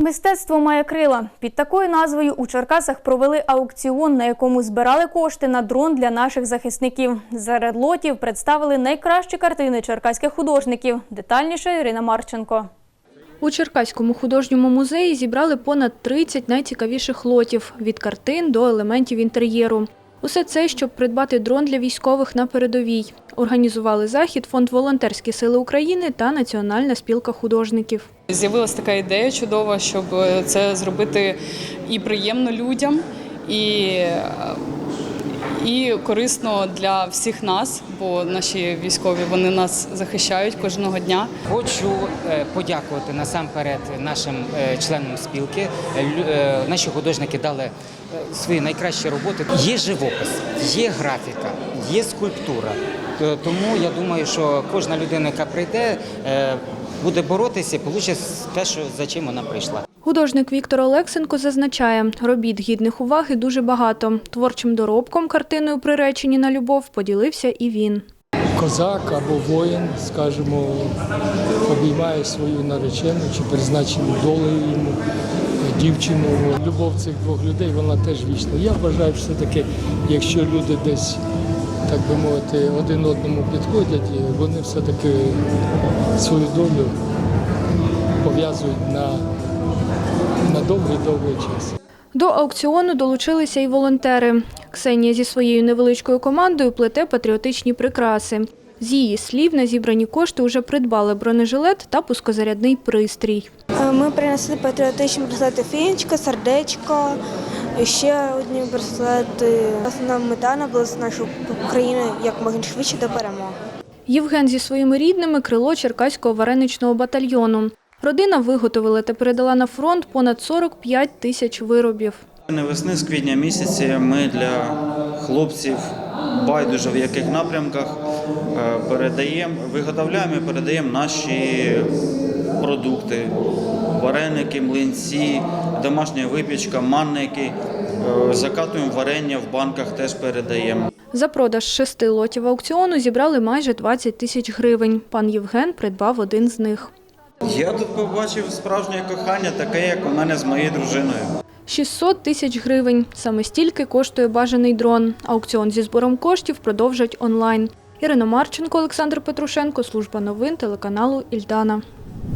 Мистецтво має крила. Під такою назвою у Черкасах провели аукціон, на якому збирали кошти на дрон для наших захисників. Серед лотів представили найкращі картини черкаських художників. Детальніше Ірина Марченко. У Черкаському художньому музеї зібрали понад 30 найцікавіших лотів – від картин до елементів інтер'єру. Усе це, щоб придбати дрон для військових на передовій. Організували захід Фонд «Волонтерські сили України» та Національна спілка художників. З'явилася така ідея чудова, щоб це зробити і приємно людям, і, і корисно для всіх нас, бо наші військові вони нас захищають кожного дня. Хочу е, подякувати насамперед нашим е, членам спілки. Е, лю- е, Наші художники дали е, свої найкращі роботи. Є живопис, є графіка, є скульптура. Е, Тому я думаю, що кожна людина, яка прийде, е, буде боротися і отримає те, що за чим вона прийшла. Художник Віктор Олексенко зазначає, робіт гідних уваги дуже багато. Творчим доробком картиною приречені на любов поділився і він. козак або воїн, скажімо, обіймає свою наречену чи призначену долею йому дівчину. Любов цих двох людей вона теж вічна. Я вважаю, що все-таки, якщо люди десь, так би мовити, один одному підходять, вони все-таки свою долю пов'язують на, на довгий-довгий час. До аукціону долучилися і волонтери. Ксенія зі своєю невеличкою командою плете патріотичні прикраси. З її слів, на зібрані кошти вже придбали бронежилет та пускозарядний пристрій. Е, Ми принесли патріотичні браслети фінічка, сердечко, ще одні браслети. Основна мета наблизити нашу країну як можна швидше до перемоги. Євген зі своїми рідними крило Черкаського вареничного батальйону. Родина виготовила та передала на фронт понад 45 тисяч виробів. Не весни з квітня місяці ми для хлопців байдуже в яких напрямках е, передаємо, виготовляємо і передаємо наші продукти, вареники, млинці, домашня випічка, манники. Е, Закатуємо варення в банках, теж передаємо. За продаж шести лотів аукціону зібрали майже 20 тисяч гривень. Пан Євген придбав один з них. Я тут побачив справжнє кохання, таке, як у мене з моєю дружиною. 600 тисяч гривень. Саме стільки коштує бажаний дрон. Аукціон зі збором коштів продовжать онлайн. Ірина Марченко, Олександр Петрушенко, служба новин телеканалу Ільдана.